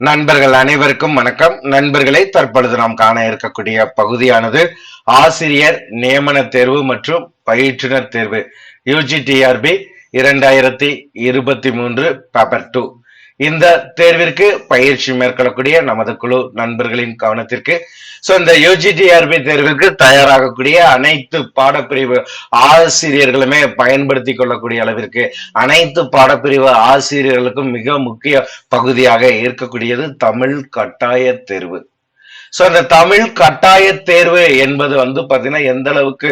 நண்பர்கள் அனைவருக்கும் வணக்கம். நண்பர்களை தற்பொழுது நாம் காண இருக்கக்கூடிய பகுதியானது ஆசிரியர் நியமன தேர்வு மற்றும் பயிற்றுனர் தேர்வு யூஜிடிஆர்பி இரண்டாயிரத்தி இருபத்தி மூன்று பேப்பர் டூ இந்த தேர்விற்கு பயிற்சி மேற்கொள்ளக்கூடிய நமது குழு நண்பர்களின் கவனத்திற்கு சோ இந்த யூஜிடிஆர்பி தேர்விற்கு தயாராகக்கூடிய அனைத்து பாடப்பிரிவு ஆசிரியர்களுமே பயன்படுத்தி கொள்ளக்கூடிய அளவிற்கு அனைத்து பாடப்பிரிவு ஆசிரியர்களுக்கும் மிக முக்கிய பகுதியாக இருக்கக்கூடியது தமிழ் கட்டாய தேர்வு. சோ அந்த தமிழ் கட்டாய தேர்வு என்பது வந்து பாத்தீங்கன்னா எந்த அளவுக்கு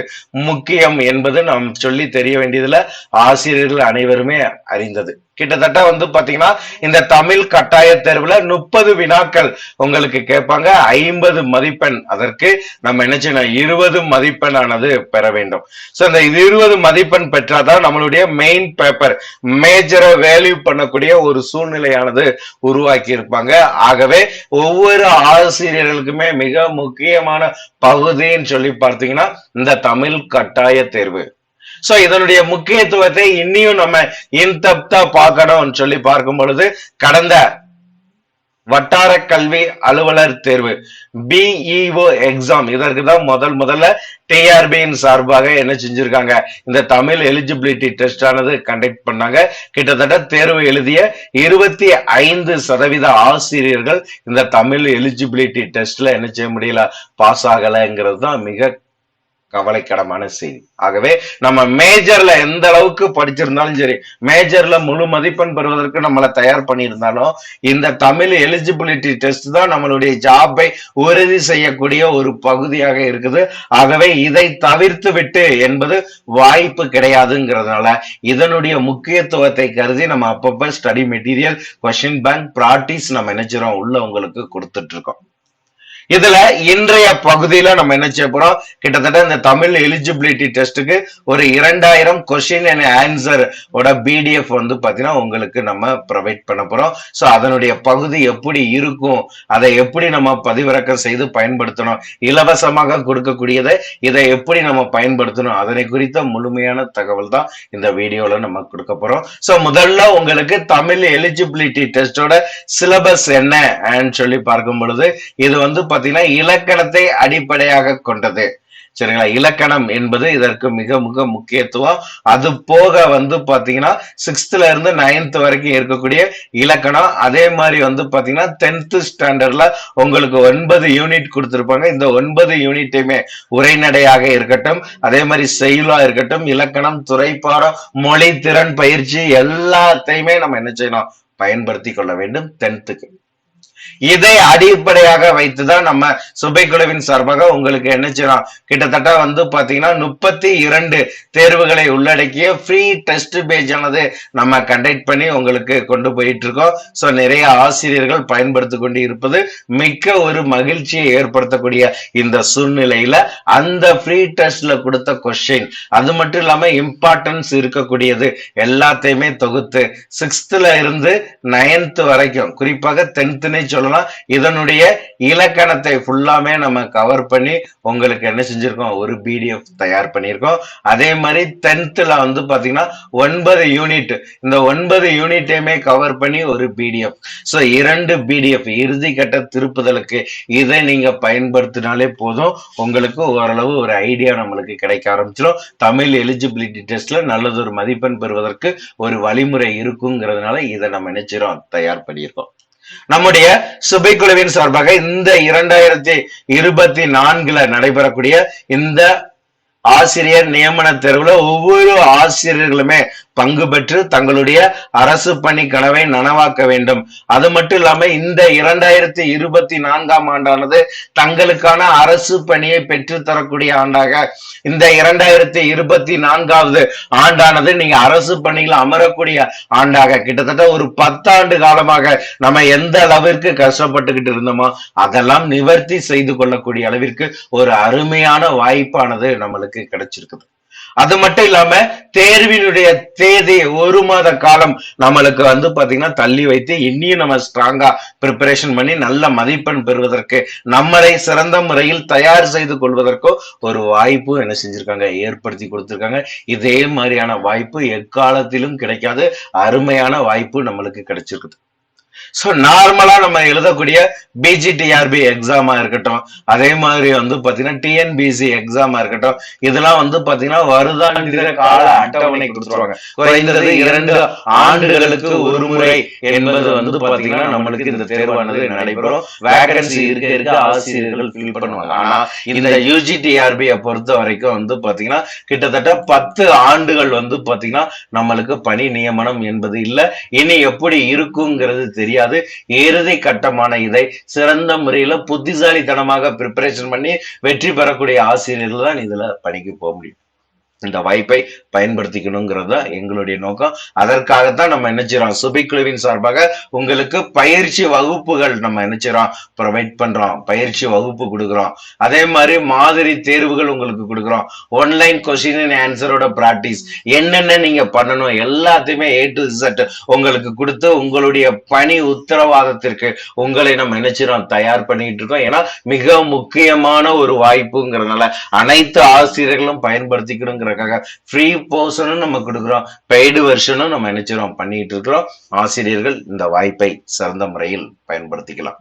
முக்கியம் என்பது நாம் சொல்லி தெரிய வேண்டியதுல ஆசிரியர்கள் அனைவருமே அறிந்தது. கிட்டத்தட்ட வந்து பாத்தீங்கன்னா இந்த தமிழ் கட்டாய தேர்வுல முப்பது வினாக்கள் உங்களுக்கு கேட்பாங்க. ஐம்பது மதிப்பெண். அதற்கு நம்ம என்ன செய்யணும்? இருபது மதிப்பெண் ஆனது பெற வேண்டும். சோ இந்த இருபது மதிப்பெண் பெற்றாதான் நம்மளுடைய மெயின் பேப்பர் மேஜரை வேல்யூ பண்ணக்கூடிய ஒரு சூழ்நிலையானது உருவாக்கி இருப்பாங்க. ஆகவே ஒவ்வொரு ஆசிரியர்களுக்குமே மிக முக்கியமான பகுதின்னு சொல்லி பார்த்தீங்கன்னா இந்த தமிழ் கட்டாய தேர்வு. சோ இதனுடைய முக்கியத்துவத்தை இன்னியும் நம்ம இன்தப்தா பார்க்கணும்னு சொல்லி பார்க்கும் பொழுது கடந்த வட்டார கல்வி அலுவலர் தேர்வு பிஇஓ எக்ஸாம் இதற்கு தான் முதல் முதல்ல டிஆர்பியின் சார்பாக என்ன செஞ்சிருக்காங்க? இந்த தமிழ் எலிஜிபிலிட்டி டெஸ்ட் ஆனது கண்டக்ட் பண்ணாங்க. கிட்டத்தட்ட தேர்வு எழுதிய இருபத்தி ஐந்து சதவீத ஆசிரியர்கள் இந்த தமிழ் எலிஜிபிலிட்டி டெஸ்ட்ல என்ன செய்ய முடியல? பாஸ் ஆகலைங்கிறது தான் மிக கவலைக்கிடமான செய்தி. ஆகவே நம்ம மேஜர்ல எந்த அளவுக்கு படிச்சிருந்தாலும் சரி மேஜர்ல முழு மதிப்பெண் பெறுவதற்கு நம்மளை தயார் பண்ணியிருந்தாலும் இந்த தமிழ் எலிஜிபிலிட்டி டெஸ்ட் தான் நம்மளுடைய ஜாபை உறுதி செய்யக்கூடிய ஒரு பகுதியாக இருக்குது. ஆகவே இதை தவிர்த்து விட்டு என்பது வாய்ப்பு கிடையாதுங்கிறதுனால இதனுடைய முக்கியத்துவத்தை கருதி நம்ம அப்பப்ப study material question bank practice நம்ம நினைச்சிரோம் உள்ள உங்களுக்கு கொடுத்துட்டு இருக்கோம் இதுல இன்றைய பகுதியில நம்ம என்ன செய்ய போறோம்? கிட்டத்தட்ட இந்த தமிழ் எலிஜிபிலிட்டி டெஸ்ட்டுக்கு ஒரு இரண்டாயிரம் கொஸ்டின் அண்ட் ஆன்சர் ஓட பிடிஎஃப் வந்து பாத்தீங்கன்னா உங்களுக்கு நம்ம ப்ரொவைட் பண்ண போறோம். சோ அதனுடைய பகுதி எப்படி இருக்கும்? அதை எப்படி நம்ம பதிவிறக்கம் செய்து பயன்படுத்தணும்? இலவசமாக கொடுக்கக்கூடியதை இதை எப்படி நம்ம பயன்படுத்தணும்? அதனை குறித்த முழுமையான தகவல் தான் இந்த வீடியோல நம்ம கொடுக்க போறோம். சோ முதல்ல உங்களுக்கு தமிழ் எலிஜிபிலிட்டி டெஸ்டோட சிலபஸ் என்ன? சொல்லி பார்க்கும் பொழுது இது வந்து பாத்தீங்கன்னா இலக்கணத்தை அடிப்படையாக கொண்டது. சரிங்களா? இலக்கணம் என்பது இதற்கு மிக மிக முக்கியத்துவம். அது போக வந்து பாத்தீங்கன்னா சிக்ஸ்த்ல இருந்து நைன்த் வரைக்கும் இருக்கக்கூடிய இலக்கணம். அதே மாதிரி வந்து பாத்தீங்கன்னா டென்த் ஸ்டாண்டர்ட்ல உங்களுக்கு ஒன்பது யூனிட் கொடுத்துருப்பாங்க. இந்த ஒன்பது யூனிட்டையுமே உரைநடையாக இருக்கட்டும் அதே மாதிரி செயலா இருக்கட்டும் இலக்கணம் துறைப்பாடம் மொழி திறன் பயிற்சி எல்லாத்தையுமே நம்ம என்ன செய்யணும்? பயன்படுத்தி கொள்ள வேண்டும் டென்த்துக்கு இதை அடிப்படையாக வைத்துதான் நம்ம சுபைக்குழுவின் சார்பாக உங்களுக்கு என்ன செய்யலாம்? கிட்டத்தட்ட வந்து பாத்தீங்கன்னா முப்பத்தி இரண்டு தேர்வுகளை உள்ளடக்கிய ஃப்ரீ டெஸ்ட் பேஜ் ஆனது நம்ம கண்டக்ட் பண்ணி உங்களுக்கு கொண்டு போயிட்டு இருக்கோம் ஸோ நிறைய ஆசிரியர்கள் பயன்படுத்தி கொண்டு இருப்பது மிக்க ஒரு மகிழ்ச்சியை ஏற்படுத்தக்கூடிய இந்த சூழ்நிலையில அந்த ஃப்ரீ டெஸ்ட்ல கொடுத்த கொஸ்டின் அது மட்டும் இல்லாம இம்பார்ட்டன்ஸ் இருக்கக்கூடியது எல்லாத்தையுமே தொகுத்து சிக்ஸ்த்ல இருந்து நைன்த் வரைக்கும் குறிப்பாக டென்த்னே சொல்லலாம். இதனுடைய இலக்கணத்தை ஃபுல்லாமே நம்ம கவர் பண்ணி உங்களுக்கு என்ன செஞ்சிருக்கோம்? ஒரு பிடிஎஃப் தயார் பண்ணியிருக்கோம். அதே மாதிரி டென்த்தில் வந்து பாத்தீங்கன்னா ஒன்பது யூனிட் இந்த ஒன்பது யூனிட்டையுமே கவர் பண்ணி ஒரு பிடிஎஃப் ஸோ இரண்டு பிடிஎஃப் இறுதி கட்ட திருப்புதலுக்கு இதை நீங்க பயன்படுத்தினாலே போதும். உங்களுக்கு ஓரளவு ஒரு ஐடியா நம்மளுக்கு கிடைக்க ஆரம்பிச்சிடும் தமிழ் எலிஜிபிலிட்டி டெஸ்ட்ல நல்லதொரு மதிப்பெண் பெறுவதற்கு ஒரு வழிமுறை இருக்குங்கிறதுனால இதை நம்ம நினைச்சிடும் தயார் பண்ணியிருக்கோம். நம்முடைய சுபை குழுவின் சார்பாக இந்த இரண்டாயிரத்தி இருபத்தி நான்குல நடைபெறக்கூடிய இந்த ஆசிரியர் நியமன தேர்வுல ஒவ்வொரு ஆசிரியர்களுமே பங்கு பெற்று தங்களுடைய அரசு பணி கனவை நனவாக்க வேண்டும். அது மட்டும் இல்லாம இந்த இரண்டாயிரத்தி இருபத்தி நான்காம் ஆண்டானது தங்களுக்கான அரசு பணியை பெற்று தரக்கூடிய ஆண்டாக. இந்த இரண்டாயிரத்தி இருபத்தி நான்காவது ஆண்டானது நீங்க அரசு பணியில் அமரக்கூடிய ஆண்டாக. கிட்டத்தட்ட ஒரு பத்தாண்டு காலமாக நம்ம எந்த அளவிற்கு கஷ்டப்பட்டுக்கிட்டு இருந்தோமோ அதெல்லாம் நிவர்த்தி செய்து கொள்ளக்கூடிய அளவிற்கு ஒரு அருமையான வாய்ப்பானது நம்மளுக்கு கிடைச்சிருக்குது. அது மட்டும் இல்லாம தேர்வினுடைய தேதி ஒரு மாத காலம் நம்மளுக்கு வந்து பாத்தீங்கன்னா தள்ளி வைத்து இன்னும் நம்ம ஸ்ட்ராங்கா ப்ரிப்பரேஷன் பண்ணி நல்ல மதிப்பெண் பெறுவதற்கு நம்மளை சிறந்த முறையில் தயார் செய்து கொள்வதற்கோ ஒரு வாய்ப்பு என்ன செஞ்சிருக்காங்க? ஏற்படுத்தி கொடுத்திருக்காங்க. இதே மாதிரியான வாய்ப்பு எக்காலத்திலும் கிடைக்காது. அருமையான வாய்ப்பு நம்மளுக்கு கிடைச்சிருக்குது. ஸோ நார்மலாக நம்ம எழுதக்கூடிய பிஜிடிஆர்பி எக்ஸாமாக இருக்கட்டும் அதே மாதிரி வந்து பார்த்தீங்கன்னா டிஎன்பிசி எக்ஸாமாக இருக்கட்டும் இதெல்லாம் வந்து பார்த்தீங்கன்னா வருடாந்திர கால அட்டவணை கொடுத்துருவாங்க. குறைந்தது இரண்டு ஆண்டுகளுக்கு ஒரு முறை என்பது வந்து பார்த்தீங்கன்னா நம்மளுக்கு இந்த தேர்வானது நடைபெறும். வேகன்சி இருக்க இருக்க ஆசிரியர்கள் ஃபில் பண்ணுவாங்க. ஆனால் இந்த யூஜிடிஆர்பியை பொறுத்த வரைக்கும் வந்து பார்த்தீங்கன்னா கிட்டத்தட்ட பத்து ஆண்டுகள் வந்து பார்த்தீங்கன்னா நம்மளுக்கு பணி நியமனம் என்பது இல்லை. இனி எப்படி இருக்குங்கிறது தெரியாது. இறுதி கட்டமான இதை சிறந்த முறையில புத்திசாலித்தனமாக ப்ரிப்பரேஷன் பண்ணி வெற்றி பெறக்கூடிய ஆசிரியர்கள் தான் இதுல பணிக்கு போக முடியும். இந்த வாய்ப்பை பயன்படுத்திக்கணுங்கிறது தான் எங்களுடைய நோக்கம். அதற்காகத்தான் நம்ம என்ன செய்றோம்? சுபிக்குழுவின் சார்பாக உங்களுக்கு பயிற்சி வகுப்புகள் நம்ம என்ன செய்யறோம் ப்ரொவைட் பண்றோம். பயிற்சி வகுப்பு கொடுக்குறோம். அதே மாதிரி மாதிரி தேர்வுகள் உங்களுக்கு கொடுக்குறோம். ஆன்லைன் கொஸ்டின் அண்ட் ஆன்சரோட ப்ராக்டிஸ் என்னென்ன நீங்க பண்ணணும்? எல்லாத்தையுமே ஏ டு இசட் உங்களுக்கு கொடுத்து உங்களுடைய பணி உத்தரவாதத்திற்கு உங்களை நம்ம நினைச்சிரோம் தயார் பண்ணிட்டு இருக்கோம். ஏன்னா மிக முக்கியமான ஒரு வாய்ப்புங்கிறதுனால அனைத்து ஆசிரியர்களும் கொடுக்கறதுக்காக. ஃப்ரீ போர்ஷனும் நம்ம கொடுக்குறோம். பெய்டு வெர்ஷனும் நம்ம நினைச்சிரோம் பண்ணிட்டு இருக்கிறோம். ஆசிரியர்கள் இந்த வாய்ப்பை சிறந்த முறையில் பயன்படுத்திக்கலாம்.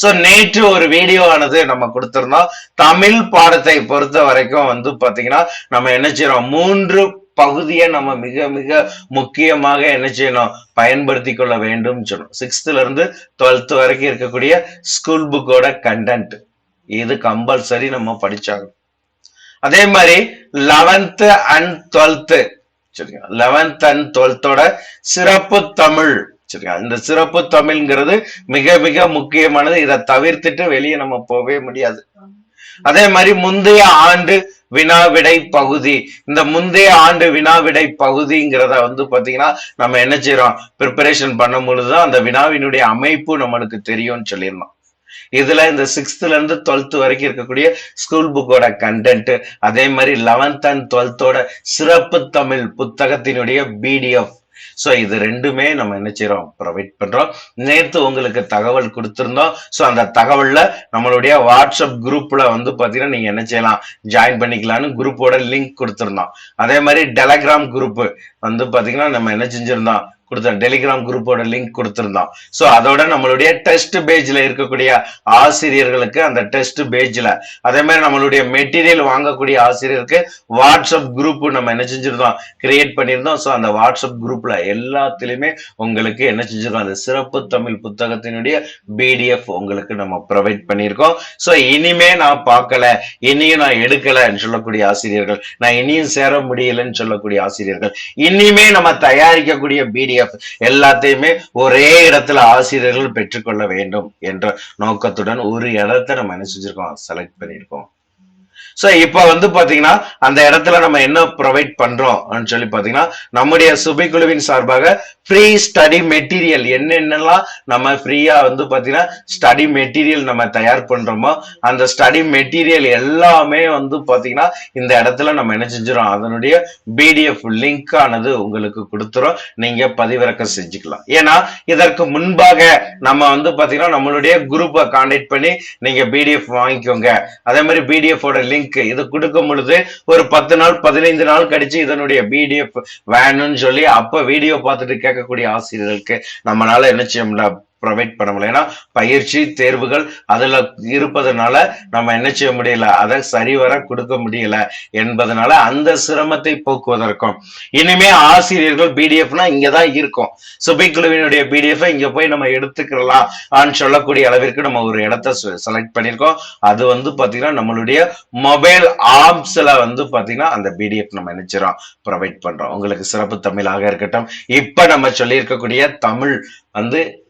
சோ நேற்று ஒரு வீடியோ ஆனது நம்ம கொடுத்திருந்தோம். தமிழ் பாடத்தை பொறுத்த வரைக்கும் வந்து பாத்தீங்கன்னா நம்ம என்ன செய்யறோம்? மூன்று பகுதியை நம்ம மிக மிக முக்கியமாக என்ன செய்யணும்? பயன்படுத்தி கொள்ள வேண்டும் சொன்னோம். சிக்ஸ்த்ல இருந்து டுவெல்த் வரைக்கும் இருக்கக்கூடிய ஸ்கூல் புக்கோட கண்டென்ட் இது கம்பல்சரி நம்ம படிச்சாகணும். அதே மாதிரி லெவன்த்து அண்ட் டுவெல்த்து சரிங்களா? லெவன்த் அண்ட் டுவெல்த்தோட சிறப்பு தமிழ். சரிங்களா? இந்த சிறப்பு தமிழ்ங்கிறது மிக மிக முக்கியமானது. இதை தவிர்த்துட்டு வெளியே நம்ம போகவே முடியாது. அதே மாதிரி முந்தைய ஆண்டு வினா விடை பகுதி. இந்த முந்தைய ஆண்டு வினா விடை பகுதிங்கிறத வந்து பாத்தீங்கன்னா நம்ம என்ன செய்யறோம் ப்ரிப்பரேஷன் பண்ணும் பொழுதுதான் அந்த வினாவினுடைய அமைப்பு நம்மளுக்கு தெரியும்னு சொல்லியிருந்தோம். இதுல இந்த சிக்ஸ்த்ல இருந்து டுவெல்த் வரைக்கும் இருக்கக்கூடிய ஸ்கூல் புக்கோட கண்டென்ட் அதே மாதிரி லெவன்த் அண்ட் டுவெல்த்தோட சிறப்பு தமிழ் புத்தகத்தினுடைய பிடிஎஃப் ஸோ இது ரெண்டுமே நம்ம என்ன செய்யறோம் ப்ரொவைட் பண்றோம். நேத்து உங்களுக்கு தகவல் கொடுத்துருந்தோம். சோ அந்த தகவல்ல நம்மளுடைய வாட்ஸ்அப் குரூப்ல வந்து பாத்தீங்கன்னா நீங்க என்ன செய்யலாம்? ஜாயின் பண்ணிக்கலாம்னு குரூப்போட லிங்க் கொடுத்துருந்தோம். அதே மாதிரி டெலகிராம் குரூப் வந்து பாத்தீங்கன்னா நம்ம என்ன செஞ்சிருந்தோம்? கொடுத்த டெலிகிராம் குரூப்போட லிங்க் கொடுத்துருந்தோம். சோ அதோட நம்மளுடைய டெஸ்ட் பேஜ்ல இருக்கக்கூடிய ஆசிரியர்களுக்கு அந்த டெஸ்ட் பேஜ்ல அதே மாதிரி நம்மளுடைய மெட்டீரியல் வாங்கக்கூடிய ஆசிரியருக்கு வாட்ஸ்அப் குரூப் நம்ம என்ன செஞ்சிருந்தோம்? கிரியேட் பண்ணியிருந்தோம். சோ அந்த வாட்ஸ்அப் குரூப்ல எல்லாத்துலயுமே உங்களுக்கு என்ன செஞ்சிருக்கோம்? அந்த சிறப்பு தமிழ் புத்தகத்தினுடைய பிடிஎஃப் உங்களுக்கு நம்ம ப்ரொவைட் பண்ணியிருக்கோம். சோ இனிமே நான் பார்க்கல இனியும் நான் எடுக்கலன்னு சொல்லக்கூடிய ஆசிரியர்கள் நான் இனியும் சேர முடியலன்னு சொல்லக்கூடிய ஆசிரியர்கள் இனிமே நம்ம தயாரிக்கக்கூடிய பிடிஎஃப் எல்லாத்தையுமே ஒரே இடத்துல ஆசிரியர்கள் பெற்றுக்கொள்ள வேண்டும் என்ற நோக்கத்துடன் ஒரு இடத்த நம்ம என்ன செலக்ட் பண்ணியிருக்கோம். ஸோ இப்போ வந்து பாத்தீங்கன்னா அந்த இடத்துல நம்ம என்ன ப்ரொவைட் பண்றோம் சொல்லி பார்த்தீங்கன்னா நம்முடைய சுபைக்குழுவின் சார்பாக ஃப்ரீ ஸ்டடி மெட்டீரியல் என்னென்னலாம் நம்ம ஃப்ரீயா வந்து பாத்தீங்கன்னா ஸ்டடி மெட்டீரியல் நம்ம தயார் பண்றோமோ அந்த ஸ்டடி மெட்டீரியல் எல்லாமே வந்து பாத்தீங்கன்னா இந்த இடத்துல நம்ம என்ன செஞ்சிடும் அதனுடைய பிடிஎஃப் லிங்க் ஆனது உங்களுக்கு கொடுத்துரும். நீங்க பதிவிறக்கம் செஞ்சுக்கலாம். ஏன்னா இதற்கு முன்பாக நம்ம வந்து பார்த்தீங்கன்னா நம்மளுடைய குரூப்பை கான்டாக்ட் பண்ணி நீங்க பிடிஎஃப் வாங்கிக்கோங்க. அதே மாதிரி பிடிஎஃப் லிங்க் லிங்க் இது கொடுக்கும் பொழுது ஒரு பத்து நாள் பதினைந்து நாள் கழிச்சு இதனுடைய பிடிஎஃப் வேணும்னு சொல்லி அப்ப வீடியோ பார்த்துட்டு கேட்கக்கூடிய ஆசிரியர்களுக்கு நம்மளால என்ன செய்ய முடியல? ப்ரொவைட் பண்ண முடியல. ஏன்னா பயிற்சி தேர்வுகள் அதுல இருப்பதனால நம்ம என்ன செய்ய முடியல? அதை சரிவர கொடுக்க முடியல என்பதனால அந்த சிரமத்தை போக்குவதற்கும். இனிமே ஆசிரியர்கள் பிடிஎஃப்னா இங்கதான் இருக்கும். சுபைக்குழுவினுடைய பிடிஎஃப் இங்க போய் நம்ம எடுத்துக்கலாம் ஆன்னு சொல்லக்கூடிய அளவிற்கு நம்ம ஒரு இடத்த செலக்ட் பண்ணியிருக்கோம். அது வந்து பாத்தீங்கன்னா நம்மளுடைய மொபைல் ஆப்ஸ்ல வந்து பாத்தீங்கன்னா அந்த பிடிஎஃப் நம்ம நினைச்சிடோம் ப்ரொவைட் பண்றோம். உங்களுக்கு சிறப்பு தமிழாக இருக்கட்டும். இப்ப நம்ம சொல்லியிருக்கக்கூடிய தமிழ் வந்து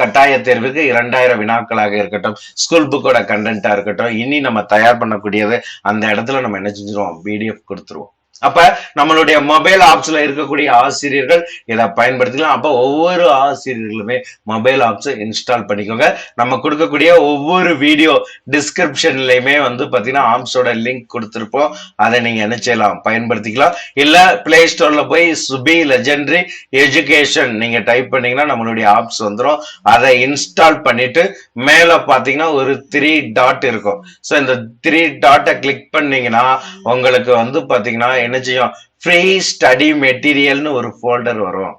கட்டாய தேர்வுக்கு இரண்டாயிரம் வினாக்களாக இருக்கட்டும் ஸ்கூல் புக்கோட கண்டென்ட்டாக இருக்கட்டும் இனி நம்ம தயார் பண்ணக்கூடியது அந்த இடத்துல நம்ம என்ன செஞ்சிருவோம்? பிடிஎஃப் கொடுத்துருவோம். அப்ப நம்மளுடைய மொபைல் ஆப்ஸ்ல இருக்கக்கூடிய ஆசிரியர்கள் இதை பயன்படுத்திக்கலாம். அப்ப ஒவ்வொரு ஆசிரியர்களுமே மொபைல் ஆப்ஸ் இன்ஸ்டால் பண்ணிக்கோங்க. நம்ம கொடுக்கக்கூடிய ஒவ்வொரு வீடியோ டிஸ்கிரிப்ஷன்லயுமே வந்து பாத்தீங்கன்னா ஆப்ஸோட லிங்க் கொடுத்துருப்போம். அதை நீங்க என்ன செய்யலாம் பயன்படுத்திக்கலாம். இல்ல பிளே ஸ்டோர்ல போய் சுபி லெஜெண்டரி எஜுகேஷன் நீங்க டைப் பண்ணீங்கன்னா நம்மளுடைய ஆப்ஸ் வந்துடும் அதை இன்ஸ்டால் பண்ணிட்டு மேல பாத்தீங்கன்னா ஒரு த்ரீ டாட் இருக்கும். ஸோ இந்த த்ரீ டாட்டை கிளிக் பண்ணீங்கன்னா உங்களுக்கு வந்து பாத்தீங்கன்னா என்ன செய்யும்? ஃப்ரீ ஸ்டடி மெட்டீரியல்னு ஒரு ஃபோல்டர் வரும்.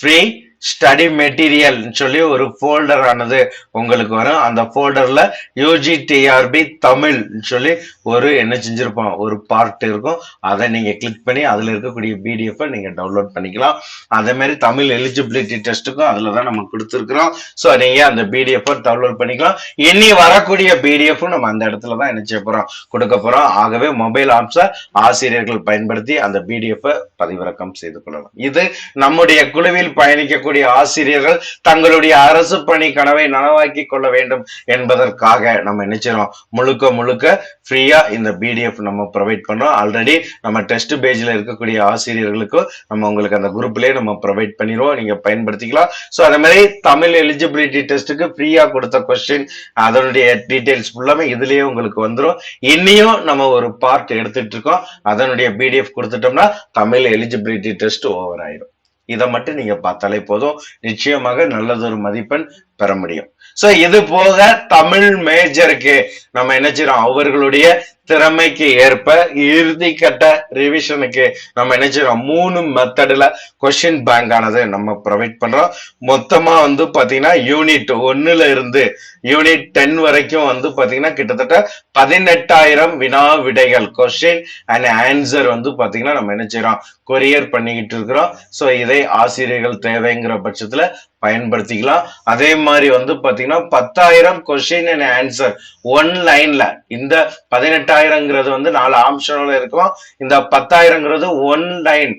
ஃப்ரீ ஸ்டடி மெட்டீரியல்னு சொல்லி ஒரு ஃபோல்டர் ஆனது உங்களுக்கு வரும். அந்த ஃபோல்டர்ல யூஜி டிஆர்பி தமிழ்னு சொல்லி ஒரு என்ன செஞ்சிருப்போம் ஒரு பார்ட் இருக்கும். அதை நீங்க கிளிக் பண்ணி அதுல இருக்கக்கூடிய பிடிஎஃப்பை நீங்க டவுன்லோட் பண்ணிக்கலாம். அதே மாதிரி தமிழ் எலிஜிபிலிட்டி டெஸ்ட்டுக்கும் அதில் தான் நம்ம கொடுத்துருக்குறோம். ஸோ நீங்க அந்த பிடிஎஃப்பை டவுன்லோட் பண்ணிக்கலாம். இனி வரக்கூடிய பிடிஎஃப் நம்ம அந்த இடத்துல தான் என்ன செய்ய போறோம் கொடுக்க போறோம். ஆகவே மொபைல் ஆப்ஸை ஆசிரியர்கள் பயன்படுத்தி அந்த பிடிஎஃப் பதிவிறக்கம் செய்து கொள்ளலாம். இது நம்முடைய குழுவில் பயணிக்க இருக்கக்கூடிய ஆசிரியர்கள் தங்களுடைய அரசு பணி கனவை நனவாக்கி கொள்ள வேண்டும் என்பதற்காக நம்ம நினைச்சிடும் முழுக்க முழுக்க ஃப்ரீயா இந்த பிடிஎஃப் நம்ம ப்ரொவைட் பண்ணோம் ஆல்ரெடி நம்ம டெஸ்ட் பேஜ்ல இருக்கக்கூடிய ஆசிரியர்களுக்கும் நம்ம உங்களுக்கு அந்த குரூப்லயே நம்ம ப்ரொவைட் பண்ணிடுவோம். நீங்க பயன்படுத்திக்கலாம். ஸோ அதே மாதிரி தமிழ் எலிஜிபிலிட்டி டெஸ்ட்டுக்கு ஃப்ரீயா கொடுத்த கொஸ்டின் அதனுடைய டீட்டெயில்ஸ் ஃபுல்லாமே இதுலயே உங்களுக்கு வந்துடும் இன்னையும் நம்ம ஒரு பார்ட் எடுத்துட்டு இருக்கோம். அதனுடைய பிடிஎஃப் கொடுத்துட்டோம்னா தமிழ் எலிஜிபிலிட்டி டெஸ்ட் ஓவர் ஆயிடும் இதை மட்டும் நீங்க பார்த்தாலே போதும். நிச்சயமாக நல்லதொரு மதிப்பெண் பெற முடியும். சோ இது போக தமிழ் மேஜருக்கு நம்ம என்ன செய்யறோம் அவர்களுடைய திறமைக்கு ஏற்ப இறுதி கட்ட ரிவிஷனுக்கு நம்ம என்ன செய்யறோம் மூணு மெத்தடில் கொஸ்டின் பேங்க் ஆனது நம்ம ப்ரொவைட் பண்றோம். மொத்தமா வந்து பாத்தீங்கன்னா யூனிட் ஒன்னுல இருந்து யூனிட் டென் வரைக்கும் வந்து பாத்தீங்கன்னா கிட்டத்தட்ட பதினெட்டாயிரம் வினா விடைகள் கொஸ்டின் அண்ட் ஆன்சர் வந்து பாத்தீங்கன்னா நம்ம என்ன செய்யறோம் கொரியர் பண்ணிக்கிட்டு இருக்கிறோம். சோ இதை ஆசிரியர்கள் தேவைங்கிற பட்சத்துல பயன்படுத்திக்கலாம் அதே மாதிரி வந்து பாத்தீங்கன்னா பத்தாயிரம் கொஸ்டின் அண்ட் ஆன்சர் ஒன் லைன்ல இந்த பதினெட்டாயிரங்கிறது வந்து நாலு ஆப்ஷனோட இருக்கும். இந்த பத்தாயிரங்கிறது one line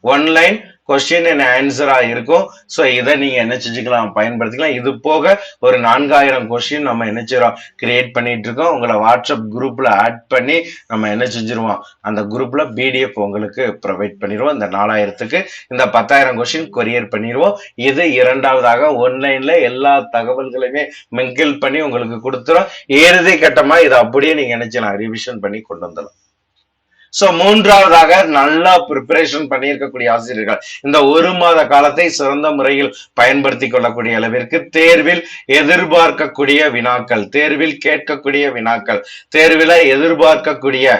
one line question and ஆன்சரா இருக்கும். ஸோ இதை நீங்க என்ன செஞ்சுக்கலாம் பயன்படுத்திக்கலாம். இது போக ஒரு நான்காயிரம் கொஸ்டின் நம்ம என்ன செய்யறோம் கிரியேட் பண்ணிட்டு இருக்கோம் உங்களை வாட்ஸ்அப் குரூப்ல ஆட் பண்ணி நம்ம என்ன செஞ்சிருவோம் அந்த குரூப்ல பிடிஎஃப் உங்களுக்கு ப்ரொவைட் பண்ணிடுவோம். இந்த நாலாயிரத்துக்கு இந்த பத்தாயிரம் கொஸ்டின் கொரியர் பண்ணிடுவோம். இது இரண்டாவதாக ஒன்லைன்ல எல்லா தகவல்களையுமே மிங்கிள் பண்ணி உங்களுக்கு கொடுத்துரும் இறுதி கட்டமா இதை அப்படியே நீங்க நினைச்சலாம் ரிவிஷன் பண்ணி கொண்டு வந்துடலாம். சோ மூன்றாவதாக நல்லா ப்ரிப்பரேஷன் பண்ணியிருக்கக்கூடிய ஆசிரியர்கள். இந்த ஒரு மாத காலத்தை சிறந்த முறையில் பயன்படுத்தி கொள்ளக்கூடிய அளவிற்கு தேர்வில் எதிர்பார்க்கக்கூடிய வினாக்கள் தேர்வில் கேட்கக்கூடிய வினாக்கள் தேர்வில் எதிர்பார்க்கக்கூடிய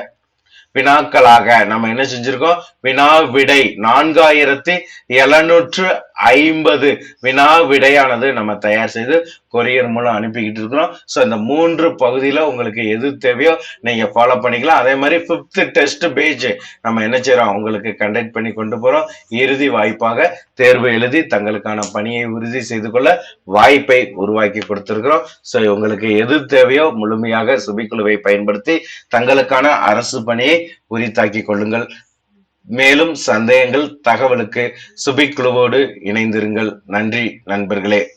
வினாக்களாக நம்ம என்ன செஞ்சிருக்கோம்? வினா விடை நான்காயிரத்தி எழுநூற்று ஐம்பது வினா விடையானது நம்ம தயார் செய்து கொரியர் மூலம் அனுப்பிக்கிட்டு இருக்கிறோம். ஸோ இந்த மூன்று பகுதியில உங்களுக்கு எது தேவையோ நீங்கள் ஃபாலோ பண்ணிக்கலாம். அதே மாதிரி ஃபிஃப்த் டெஸ்ட் பேஜ் நம்ம என்ன செய்கிறோம் உங்களுக்கு கண்டக்ட் பண்ணி கொண்டு போகிறோம் இறுதி வாய்ப்பாக தேர்வு எழுதி தங்களுக்கான பணியை உறுதி செய்து கொள்ள வாய்ப்பை உருவாக்கி கொடுத்துருக்கிறோம். ஸோ உங்களுக்கு எது தேவையோ முழுமையாக சுபிக்குழுவை பயன்படுத்தி தங்களுக்கான அரசு பணியை உரித்தாக்கி கொள்ளுங்கள். மேலும் சந்தேகங்கள் தகவலுக்கு சுபிக் குழுவோடு இணைந்திருங்கள். நன்றி நண்பர்களே.